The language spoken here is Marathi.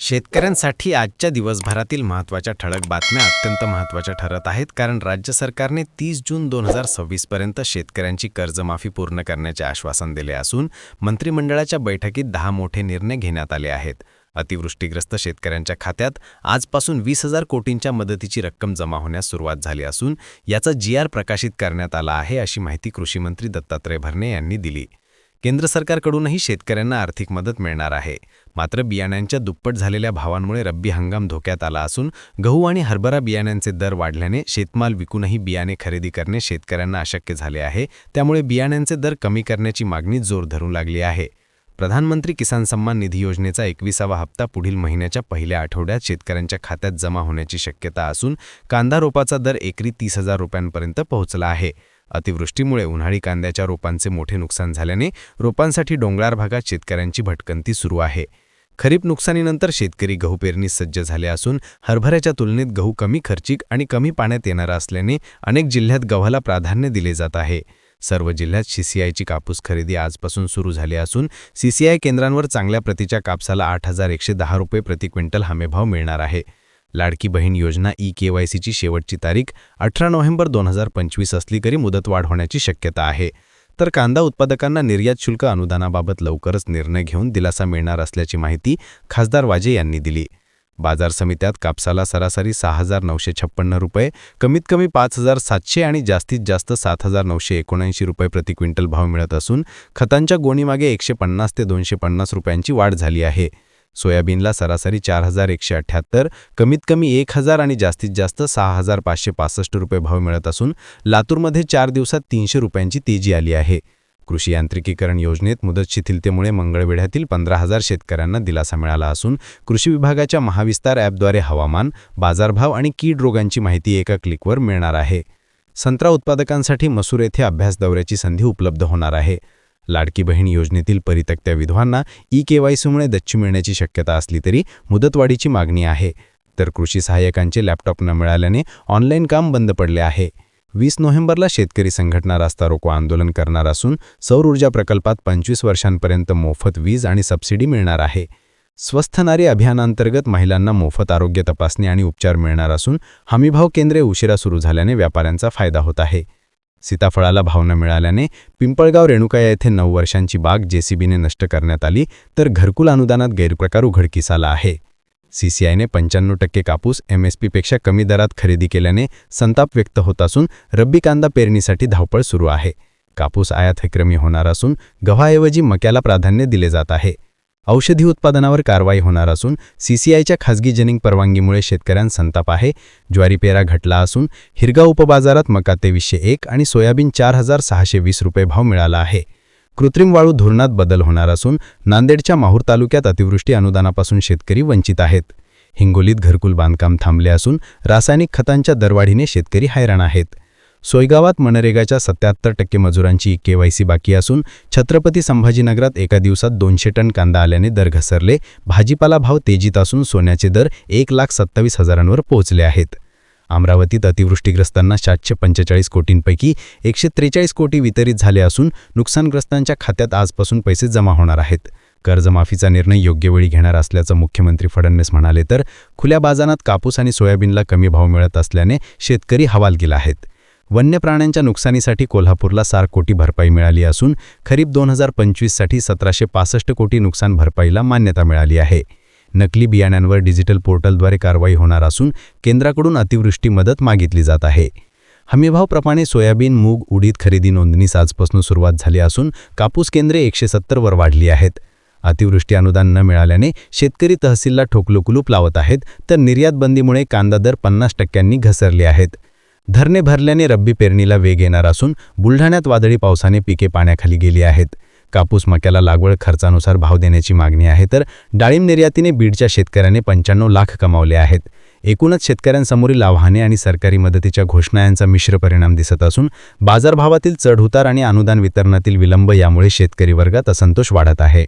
शेतकऱ्यांसाठी आजच्या दिवसभरातील महत्त्वाच्या ठळक बातम्या अत्यंत महत्त्वाच्या ठरत आहेत कारण राज्य सरकारने तीस जून दोन हजार सव्वीसपर्यंत शेतकऱ्यांची कर्जमाफी पूर्ण करण्याचे आश्वासन दिले असून मंत्रिमंडळाच्या बैठकीत दहा मोठे निर्णय घेण्यात आले आहेत. अतिवृष्टीग्रस्त शेतकऱ्यांच्या खात्यात आजपासून वीस हजार कोटींच्या मदतीची रक्कम जमा होण्यास सुरुवात झाली असून याचा जी आर प्रकाशित करण्यात आला आहे अशी माहिती कृषीमंत्री दत्तात्रय भरणे यांनी दिली. केंद्र सरकारकडूनही शेतकऱ्यांना आर्थिक मदत मिळणार आहे. मात्र बियाण्यांच्या दुप्पट झालेल्या भावांमुळे रब्बी हंगाम धोक्यात आला असून गहू आणि हरभरा बियाण्यांचे दर वाढल्याने शेतमाल विकूनही बियाणे खरेदी करणे शेतकऱ्यांना अशक्य झाले आहे. त्यामुळे बियाण्यांचे दर कमी करण्याची मागणी जोर धरू लागली आहे. प्रधानमंत्री किसान सन्मान निधी योजनेचा एकविसावा हप्ता पुढील महिन्याच्या पहिल्या आठवड्यात शेतकऱ्यांच्या खात्यात जमा होण्याची शक्यता असून कांदा रोपाचा दर एकरी तीस हजार रुपयांपर्यंत पोहोचला आहे. अतिवृष्टीमुळे उन्हाळी कांद्याच्या रोपांचे मोठे नुकसान झाल्याने रोपांसाठी डोंगराळ भागात शेतकऱ्यांची भटकंती सुरू आहे. खरीप नुकसानीनंतर शेतकरी गहू पेरणीस सज्ज झाले असून हरभऱ्याच्या तुलनेत गहू कमी खर्चिक आणि कमी पाण्यात येणारा असल्याने अनेक जिल्ह्यात गव्हाला प्राधान्य दिले जात आहे. सर्व जिल्ह्यात सीसीआयची कापूस खरेदी आजपासून सुरू झाली असून सीसीआय केंद्रांवर चांगल्या प्रतीच्या कापसाला आठ हजार एकशे दहा रुपये प्रति क्विंटल हमीभाव मिळणार आहे. लाडकी बहीण योजना ई के वाय सीची शेवटची तारीख अठरा नोव्हेंबर दोन हजार पंचवीस असली तरी मुदतवाढ होण्याची शक्यता आहे. तर कांदा उत्पादकांना निर्यात शुल्क अनुदानाबाबत लवकरच निर्णय घेऊन दिलासा मिळणार असल्याची माहिती खासदार वाजे यांनी दिली. बाजार समित्यात कापसाला सरासरी सहा हजार नऊशे छप्पन्न रुपये कमीत कमी पाच हजार सातशे आणि जास्तीत जास्त सात हजार नऊशे एकोणऐंशी रुपये प्रति क्विंटल भाव मिळत असून खतांच्या गोणीमागे एकशे पन्नास ते दोनशे पन्नास रुपयांची वाढ झाली आहे. सोयाबीनला सरासरी चार हजार एकशे अठ्ठ्याहत्तर कमीत कमी एक हजार आणि जास्तीत जास्त सहा हजार पाचशे पासष्ट रुपये भाव मिळत असून लातूरमध्ये चार दिवसात तीनशे रुपयांची तेजी आली आहे. कृषी यांत्रिकीकरण योजनेत मुदत शिथिलतेमुळे मंगळवेढ्यातील पंधरा हजार शेतकऱ्यांना दिलासा मिळाला असून कृषी विभागाच्या महाविस्तार ॲपद्वारे हवामान बाजारभाव आणि कीड रोगांची माहिती एका क्लिकवर मिळणार आहे. संत्रा उत्पादकांसाठी मसूर येथे अभ्यास दौऱ्याची संधी उपलब्ध होणार आहे. लाडकी बहीण योजनेतील परितक्त्या विधवांना ई के वाय सीमुळे दच्ची मिळण्याची शक्यता असली तरी मुदतवाढीची मागणी आहे. तर कृषी सहाय्यकांचे लॅपटॉप न मिळाल्याने ऑनलाईन काम बंद पडले आहे. वीस नोव्हेंबरला शेतकरी संघटना रास्ता रोको आंदोलन करणार असून सौर ऊर्जा प्रकल्पात पंचवीस वर्षांपर्यंत मोफत वीज आणि सबसिडी मिळणार आहे. स्वस्थ नारी अभियानांतर्गत महिलांना मोफत आरोग्य तपासणी आणि उपचार मिळणार असून हमीभाव केंद्रे उशिरा सुरू झाल्याने व्यापाऱ्यांचा फायदा होत आहे. सीताफळाला भाव न मिळाल्याने पिंपळगाव रेणुका येथे नऊ वर्षांची बाग जेसीबीने नष्ट करण्यात आली तर घरकुल अनुदानात गैरप्रकार उघडकीस आला आहे. सीसीआयने पंच्याण्णव टक्के कापूस एमएसपीपेक्षा कमी दरात खरेदी केल्याने संताप व्यक्त होत असून रब्बी कांदा पेरणीसाठी धावपळ सुरू आहे. कापूस आयात विक्रमी होणार असून गव्हाऐवजी मक्याला प्राधान्य दिले जात आहे. औषधी उत्पादनावर कारवाई होणार असून सीसीआयच्या खासगी जनिंग परवानगीमुळे शेतकऱ्यांना संताप आहे. ज्वारी पेरा घटला असून हिरगा उपबाजारात मका तेवीसशे एक आणि सोयाबीन चार हजार सहाशे वीस रुपये भाव मिळाला आहे. कृत्रिम वाळू धोरणात बदल होणार असून नांदेडच्या माहूर तालुक्यात अतिवृष्टी अनुदानापासून शेतकरी वंचित आहेत. हिंगोलीत घरकुल बांधकाम थांबले असून रासायनिक खतांच्या दरवाढीने शेतकरी हैराण आहेत. सोयगावात मनरेगाच्या सत्याहत्तर टक्के मजुरांची केवायसी बाकी असून छत्रपती संभाजीनगरात एका दिवसात दोनशे टन कांदा आल्याने दर घसरले. भाजीपाला भाव तेजीत असून सोन्याचे दर एक लाख सत्तावीस हजारांवर पोहोचले आहेत. अमरावतीत अतिवृष्टीग्रस्तांना सातशे पंचेचाळीस कोटींपैकी एकशे त्रेचाळीस कोटी वितरित झाले असून नुकसानग्रस्तांच्या खात्यात आजपासून पैसे जमा होणार आहेत. कर्जमाफीचा निर्णय योग्य वेळी घेणार असल्याचं मुख्यमंत्री फडणवीस म्हणाले तर खुल्या बाजारात कापूस आणि सोयाबीनला कमी भाव मिळत असल्याने शेतकरी हवालगिला आहेत. वन्य प्राण्यांच्या नुकसानीसाठी कोल्हापूरला सार कोटी भरपाई मिळाली असून खरीप दोन हजार पंचवीससाठी सतराशे पासष्ट कोटी नुकसान भरपाईला मान्यता मिळाली आहे. नकली बियाण्यांवर डिजिटल पोर्टलद्वारे कारवाई होणार असून केंद्राकडून अतिवृष्टी मदत मागितली जात आहे. हमीभावप्रमाणे सोयाबीन मूग उडीद खरेदी नोंदणीस आजपासून सुरुवात झाली असून कापूस केंद्रे एकशे सत्तरवर वाढली आहेत. अतिवृष्टी अनुदान न मिळाल्याने शेतकरी तहसीलला ठोकलुकुलूप लावत आहेत तर निर्यात बंदीमुळे कांदा दर पन्नास टक्क्यांनी घसरले आहेत. धरणे भरल्याने रब्बी पेरणीला वेग येणार असून बुलढाण्यात वादळी पावसाने पिके पाण्याखाली गेली आहेत. कापूस मक्याला लागवड खर्चानुसार भाव देण्याची मागणी आहे तर डाळिंब निर्यातीने बीडच्या शेतकऱ्याने पंच्याण्णव लाख कमावले आहेत. एकूणच शेतकऱ्यांसमोरील आव्हाने आणि सरकारी मदतीच्या घोषणा यांचा मिश्र परिणाम दिसत असून बाजारभावातील चढउतार आणि अनुदान वितरणातील विलंब यामुळे शेतकरी वर्गात असंतोष वाढत आहे.